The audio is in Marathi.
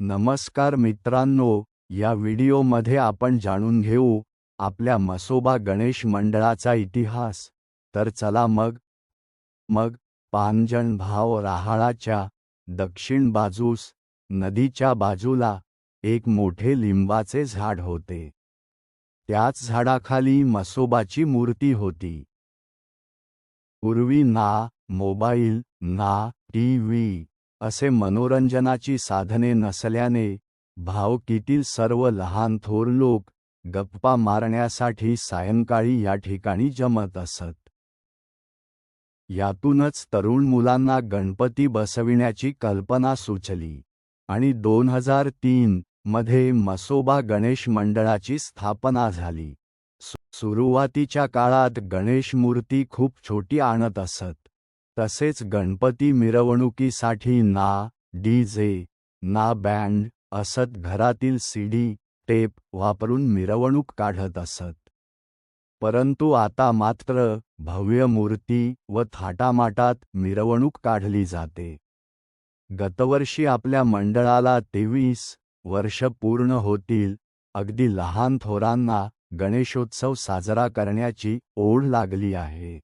नमस्कार मित्रांनो या व्हिडिओमध्ये आपण जाणून घेऊ आपल्या मसोबा गणेश मंडळाचा इतिहास. तर चला मग. मग पांजण भाव राहाळाच्या दक्षिण बाजूस नदीच्या बाजूला एक मोठे लिंबाचे झाड होते. त्याच झाडाखाली मसोबाची मूर्ती होती. पूर्वी ना मोबाईल ना टी व्ही असे मनोरंजनाची साधने नसल्याने भावकीतील सर्व लहान थोर लोक गप्पा मारण्यासाठी सायंकाळी या ठिकाणी जमत असत. यातूनच तरुण मुलांना गणपती बसविण्याची कल्पना सुचली आणि दोन हजार तीन मध्ये मसोबा गणेश मंडळाची स्थापना झाली. सुरुवातीच्या काळात गणेश मूर्ती खूप छोटी आणत असत. तसेच गणपती मिरवणुकीसाठी ना डीजे ना बँड असत घरातील सीडी टेप वापरून मिरवणूक काढत असत. परंतु आता मात्र भव्य मूर्ती व थाटामाटात मिरवणूक काढली जाते. गतवर्षी आपल्या मंडळाला तेवीस वर्ष पूर्ण होतील अगदी लहान थोरांना गणेशोत्सव साजरा करण्याची ओढ लागली आहे.